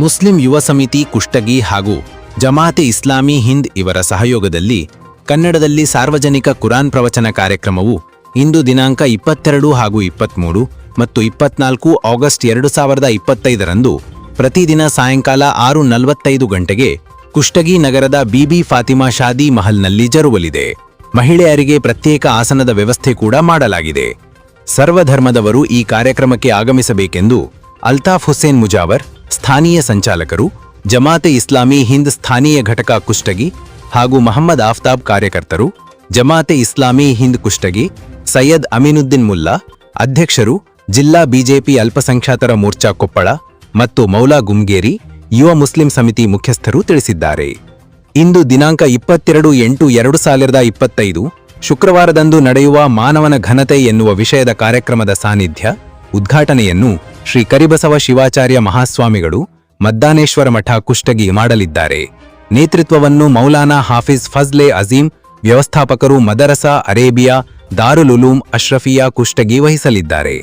Muslim ಯುವ ಸಮಿತಿ ಕುಷ್ಟಗಿ ಹಾಗೂ ಜಮಾತೆ ಇಸ್ಲಾಮಿ ಹಿಂದ್ ಇವರ ಸಹಯೋಗದಲ್ಲಿ ಕನ್ನಡದಲ್ಲಿ ಸಾರ್ವಜನಿಕ ಕುರಾನ್ ಪ್ರವಚನ ಕಾರ್ಯಕ್ರಮವು ಇಂದು ದಿನಾಂಕ ಇಪ್ಪತ್ತೆರಡು ಹಾಗೂ ಇಪ್ಪತ್ಮೂರು ಮತ್ತು ಇಪ್ಪತ್ನಾಲ್ಕು ಆಗಸ್ಟ್ ಎರಡು ಸಾವಿರದ ಇಪ್ಪತ್ತೈದರಂದು ಪ್ರತಿದಿನ ಸಾಯಂಕಾಲ ಆರು ನಲವತ್ತೈದು ಗಂಟೆಗೆ ಕುಷ್ಟಗಿ ನಗರದ ಬಿಬಿ ಫಾತಿಮಾ ಶಾದಿ ಮಹಲ್ನಲ್ಲಿ ಜರುಗಲಿದೆ. ಮಹಿಳೆಯರಿಗೆ ಪ್ರತ್ಯೇಕ ಆಸನದ ವ್ಯವಸ್ಥೆ ಕೂಡ ಮಾಡಲಾಗಿದೆ. ಸರ್ವಧರ್ಮದವರು ಈ ಕಾರ್ಯಕ್ರಮಕ್ಕೆ ಆಗಮಿಸಬೇಕೆಂದು ಅಲ್ತಾಫ್ ಹುಸೇನ್ ಮುಜಾವರ್ ಸ್ಥಾನೀಯ ಸಂಚಾಲಕರು, ಜಮಾತೆ ಇಸ್ಲಾಮಿ ಹಿಂದ್ ಸ್ಥಾನೀಯ ಘಟಕ ಕುಷ್ಟಗಿ ಹಾಗೂ ಮಹಮ್ಮದ್ ಆಫ್ತಾಬ್ ಕಾರ್ಯಕರ್ತರು, ಜಮಾತೆ ಇಸ್ಲಾಮಿ ಹಿಂದ್ ಕುಷ್ಟಗಿ ಸೈಯದ್ ಅಮೀನುದ್ದೀನ್ ಮುಲ್ಲಾ, ಅಧ್ಯಕ್ಷರು ಜಿಲ್ಲಾ ಬಿಜೆಪಿ ಅಲ್ಪಸಂಖ್ಯಾತರ ಮೋರ್ಚಾ ಕೊಪ್ಪಳ ಮತ್ತು ಮೌಲಾ ಗುಮ್ಗೇರಿ, ಯುವ ಮುಸ್ಲಿಂ ಸಮಿತಿ ಮುಖ್ಯಸ್ಥರು ತಿಳಿಸಿದ್ದಾರೆ. ಇಂದು ದಿನಾಂಕ ಇಪ್ಪತ್ತೆರಡು ಎಂಟು ಎರಡು ಸಾವಿರದ ಇಪ್ಪತ್ತೈದು, ಶುಕ್ರವಾರದಂದು ನಡೆಯುವ ಮಾನವನ ಘನತೆ ಎನ್ನುವ ವಿಷಯದ ಕಾರ್ಯಕ್ರಮದ ಸಾನ್ನಿಧ್ಯ ಉದ್ಘಾಟನೆಯನ್ನು ಶ್ರೀ ಕರಿಬಸವ ಶಿವಾಚಾರ್ಯ ಮಹಾಸ್ವಾಮಿಗಳು ಮದ್ದಾನೇಶ್ವರ ಮಠ ಕುಷ್ಟಗಿ ಮಾಡಲಿದ್ದಾರೆ. ನೇತೃತ್ವವನ್ನು ಮೌಲಾನಾ ಹಾಫಿಜ್ ಫಜ್ಲೆ ಅಜೀಂ, ವ್ಯವಸ್ಥಾಪಕರು ಮದರಸಾ, ಅರೇಬಿಯಾ ದಾರುಲುಲೂಂ ಅಶ್ರಫಿಯಾ ಕುಷ್ಟಗಿ ವಹಿಸಲಿದ್ದಾರೆ.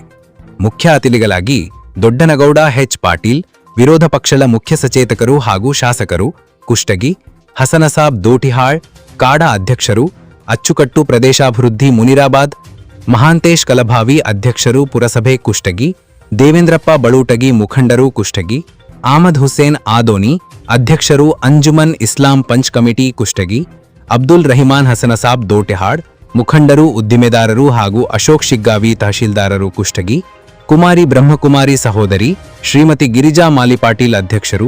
ಮುಖ್ಯ ಅತಿಥಿಗಳಾಗಿ ದೊಡ್ಡನಗೌಡ ಹೆಚ್ ಪಾಟೀಲ್, ವಿರೋಧ ಪಕ್ಷದ ಮುಖ್ಯ ಸಚೇತಕರು ಹಾಗೂ ಶಾಸಕರು, ಕುಷ್ಟಗಿ, ಹಸನಸಾಬ್ ದೋಟಿಹಾಳ್, ಕಾಡಾ ಅಧ್ಯಕ್ಷರು, ಅಚ್ಚುಕಟ್ಟು ಪ್ರದೇಶಾಭಿವೃದ್ಧಿ ಮುನಿರಾಬಾದ್ ಮಹಾಂತೇಶ್ ಕಲಭಾವಿ ಅಧ್ಯಕ್ಷರು ಪುರಸಭೆ ಕುಷ್ಟಗಿ, ದೇವೇಂದ್ರಪ್ಪ ಬಳೂಟಗಿ ಮುಖಂಡರು ಕುಷ್ಟಗಿ ಆಮದ್ ಹುಸೇನ್ ಆದೋನಿ, ಅಧ್ಯಕ್ಷರು ಅಂಜುಮನ್ ಇಸ್ಲಾಂ ಪಂಚ್ ಕಮಿಟಿ ಕುಷ್ಟಗಿ, ಅಬ್ದುಲ್ ರಹಿಮಾನ್ ಹಸನಸಾಬ್ ದೋಟೆಹಾಡ್ ಮುಖಂಡರು ಉದ್ದಿಮೆದಾರರು ಹಾಗೂ ಅಶೋಕ್ ಶಿಗ್ಗಾವಿ ತಹಶೀಲ್ದಾರರು ಕುಷ್ಟಗಿ, ಕುಮಾರಿ ಬ್ರಹ್ಮಕುಮಾರಿ ಸಹೋದರಿ, ಶ್ರೀಮತಿ ಗಿರಿಜಾ ಮಾಲಿಪಾಟೀಲ್ ಅಧ್ಯಕ್ಷರು,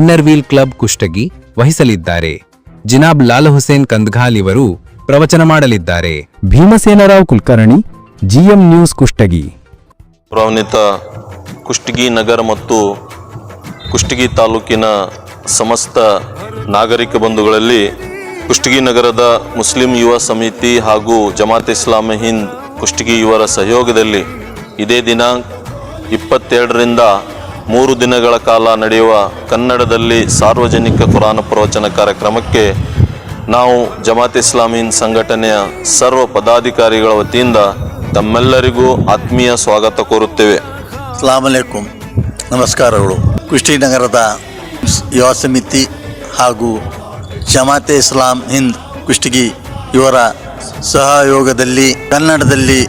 ಇನ್ನರ್ವೀಲ್ ಕ್ಲಬ್ ಕುಷ್ಟಗಿ ವಹಿಸಲಿದ್ದಾರೆ. ಜಿನಾಬ್ ಲಾಲ್ ಹುಸೇನ್ ಕಂದ್ಘಾಲ್ ಇವರು ಪ್ರವಚನ ಮಾಡಲಿದ್ದಾರೆ. Bhimasenarao Kulkarni, GM news Kushtagi. ಗೌರವಾನ್ವಿತ ಕುಷ್ಟಗಿ ನಗರ ಮತ್ತು ಕುಷ್ಟಗಿ ತಾಲೂಕಿನ ಸಮಸ್ತ ನಾಗರಿಕ ಬಂಧುಗಳಲ್ಲಿ ಕುಷ್ಟಗಿ ನಗರದ ಮುಸ್ಲಿಂ ಯುವ ಸಮಿತಿ ಹಾಗೂ ಜಮಾತ್ ಇಸ್ಲಾಮಿ ಹಿಂದ್ ಕುಷ್ಟಗಿ ಯುವರ ಸಹಯೋಗದಲ್ಲಿ ಇದೇ ದಿನಾಂಕ ಇಪ್ಪತ್ತೆರಡರಿಂದ ಮೂರು ದಿನಗಳ ಕಾಲ ನಡೆಯುವ ಕನ್ನಡದಲ್ಲಿ ಸಾರ್ವಜನಿಕ ಕುರಾನ ಪ್ರವಚನ ಕಾರ್ಯಕ್ರಮಕ್ಕೆ ನಾವು ಜಮಾತ್ ಇಸ್ಲಾಮಿ ಸಂಘಟನೆಯ ಸರ್ವ ಪದಾಧಿಕಾರಿಗಳ ವತಿಯಿಂದ ತಮ್ಮೆಲ್ಲರಿಗೂ ಆತ್ಮೀಯ ಸ್ವಾಗತ ಕೋರುತ್ತೇವೆ. ಅಲೈಕುಂ ನಮಸ್ಕಾರಗಳು. ಕುಷ್ಟಿನಗರದ ಯುವ ಸಮಿತಿ ಹಾಗೂ ಜಮಾತೆ ಇಸ್ಲಾಂ ಹಿಂದ್ ಕುಷ್ಟಗಿ ಇವರ ಸಹಯೋಗದಲ್ಲಿ ಕನ್ನಡದಲ್ಲಿ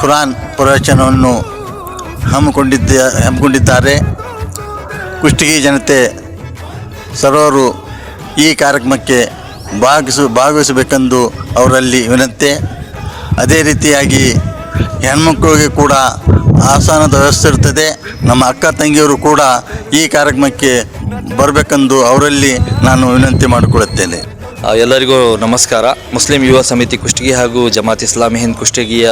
ಖುರಾನ್ ಪ್ರವಚನವನ್ನು ಹಮ್ಮಿಕೊಂಡಿದ್ದ ಹಮ್ಮಿಕೊಂಡಿದ್ದಾರೆ. ಕುಷ್ಟಗಿ ಜನತೆ ಸರ್ವರು ಈ ಕಾರ್ಯಕ್ರಮಕ್ಕೆ ಭಾಗಿಸು, ಭಾಗವಹಿಸಬೇಕೆಂದು ಅವರಲ್ಲಿ ವಿನಂತಿ. ಅದೇ ರೀತಿಯಾಗಿ ಹೆಣ್ಮಕ್ಳಿಗೆ ಕೂಡ ಆಸನದ ವ್ಯವಸ್ಥೆ ಇರ್ತದೆ ನಮ್ಮ ಅಕ್ಕ ತಂಗಿಯವರು ಕೂಡ ಈ ಕಾರ್ಯಕ್ರಮಕ್ಕೆ ಬರಬೇಕೆಂದು ಅವರಲ್ಲಿ ನಾನು ವಿನಂತಿ ಮಾಡಿಕೊಳ್ಳುತ್ತೇನೆ. ಎಲ್ಲರಿಗೂ ನಮಸ್ಕಾರ. ಮುಸ್ಲಿಂ ಯುವ ಸಮಿತಿ ಕುಷ್ಟಗಿ ಹಾಗೂ ಜಮಾತ್ ಇಸ್ಲಾಮಿ ಹಿಂದ್ ಕುಷ್ಟಗಿಯ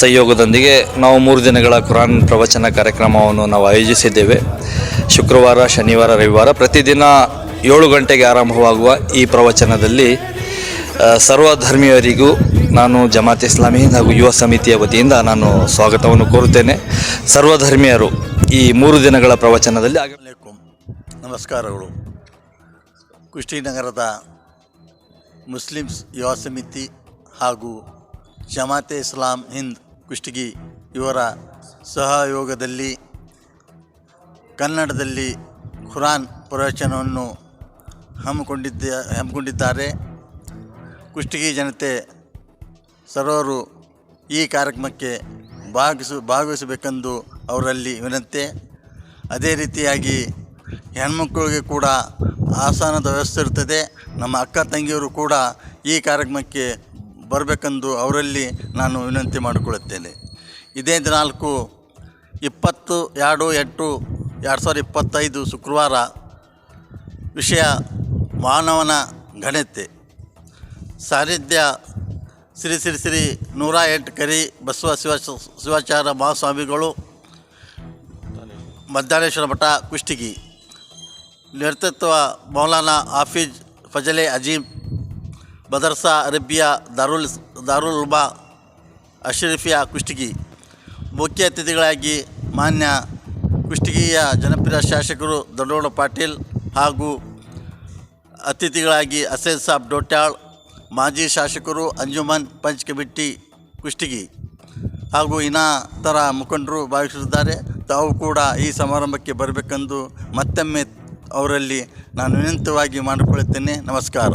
ಸಹಯೋಗದೊಂದಿಗೆ ನಾವು ಮೂರು ದಿನಗಳ ಕುರಾನ್ ಪ್ರವಚನ ಕಾರ್ಯಕ್ರಮವನ್ನು ನಾವು ಆಯೋಜಿಸಿದ್ದೇವೆ. ಶುಕ್ರವಾರ, ಶನಿವಾರ, ರವಿವಾರ ಪ್ರತಿದಿನ ಏಳು ಗಂಟೆಗೆ ಆರಂಭವಾಗುವ ಈ ಪ್ರವಚನದಲ್ಲಿ ಸರ್ವಧರ್ಮೀಯರಿಗೂ ನಾನು ಜಮಾತ್ ಇಸ್ಲಾಮಿ ಹಾಗೂ ಯುವ ಸಮಿತಿಯ ವತಿಯಿಂದ ನಾನು ಸ್ವಾಗತವನ್ನು ಕೋರುತ್ತೇನೆ. ಸರ್ವಧರ್ಮೀಯರು ಈ ಮೂರು ದಿನಗಳ ಪ್ರವಚನದಲ್ಲಿ ನಮಸ್ಕಾರಗಳು. ಕುಷ್ಟಿನಗರದ ಮುಸ್ಲಿಮ್ಸ್ ಯುವ ಸಮಿತಿ ಹಾಗೂ ಜಮಾತೆ ಇಸ್ಲಾಂ ಹಿಂದ್ ಕುಷ್ಟಗಿ ಇವರ ಸಹಯೋಗದಲ್ಲಿ ಕನ್ನಡದಲ್ಲಿ ಖುರಾನ್ ಪ್ರವಚನವನ್ನು ಹಮ್ಮಿಕೊಂಡಿದ್ದ, ಹಮ್ಮಿಕೊಂಡಿದ್ದಾರೆ. ಕುಷ್ಟಗಿ ಜನತೆ ಸರ್ವರು ಈ ಕಾರ್ಯಕ್ರಮಕ್ಕೆ ಭಾಗಿಸು, ಭಾಗವಹಿಸಬೇಕೆಂದು ಅವರಲ್ಲಿ ವಿನಂತಿ. ಅದೇ ರೀತಿಯಾಗಿ ಹೆಣ್ಮಕ್ಕಳಿಗೆ ಕೂಡ ಆಸನದ ವ್ಯವಸ್ಥೆ ಇರ್ತದೆ. ನಮ್ಮ ಅಕ್ಕ ತಂಗಿಯವರು ಕೂಡ ಈ ಕಾರ್ಯಕ್ರಮಕ್ಕೆ ಬರಬೇಕೆಂದು ಅವರಲ್ಲಿ ನಾನು ವಿನಂತಿ ಮಾಡಿಕೊಳ್ಳುತ್ತೇನೆ. ಇದೇ ದಿನಾಲ್ಕು ಇಪ್ಪತ್ತು, ಎರಡು, ಎಂಟು, ಎರಡು ಸಾವಿರದ ಇಪ್ಪತ್ತೈದು ಶುಕ್ರವಾರ ವಿಷಯ ಮಾನವನ ಘನತೆ. ಸಾನ್ನಿಧ್ಯ ಶ್ರೀ ಶ್ರೀ ಶ್ರೀ ನೂರ ಎಂಟು ಕರಿ ಬಸವ ಶಿವ ಶಿವಾಚಾರ್ಯ ಮಹಾಸ್ವಾಮಿಗಳು, ಮದ್ದಾನೇಶ್ವರ ಮಠ ಕುಷ್ಟಗಿ, ನೇತೃತ್ವ ಮೌಲಾನಾ ಆಫೀಜ್ ಫಜಲೆ ಅಜೀಮ್, ಮದರ್ಸಾ ಅರೇಬಿಯಾ ದಾರುಲ್ ದಾರುಲ್ ಉಲ್ಮಾ ಅಶ್ರಫಿಯಾ ಕುಷ್ಟಗಿ, ಮುಖ್ಯ ಅತಿಥಿಗಳಾಗಿ ಮಾನ್ಯ ಕುಷ್ಟಗಿಯ ಜನಪ್ರಿಯ ಶಾಸಕರು ದೊಡ್ಡಗೌಡ ಪಾಟೀಲ್ ಹಾಗೂ ಅತಿಥಿಗಳಾಗಿ ಅಸೇದ್ ಸಾಬ್ ಡೋಟ್ಯಾಳ್, ಮಾಜಿ ಶಾಸಕರು ಅಂಜುಮನ್ ಪಂಚ್ ಕಮಿಟಿ ಕುಷ್ಟಗಿ ಹಾಗೂ ಇನ್ನಿತರ ಮುಖಂಡರು ಭಾವಿಸಿದ್ದಾರೆ ತಾವು ಕೂಡ ಈ ಸಮಾರಂಭಕ್ಕೆ ಬರಬೇಕೆಂದು ಮತ್ತೊಮ್ಮೆ ಅವರಲ್ಲಿ ನಾನು ವಿನಂತವಾಗಿ ಮಾಡಿಕೊಳ್ಳುತ್ತೇನೆ. ನಮಸ್ಕಾರ.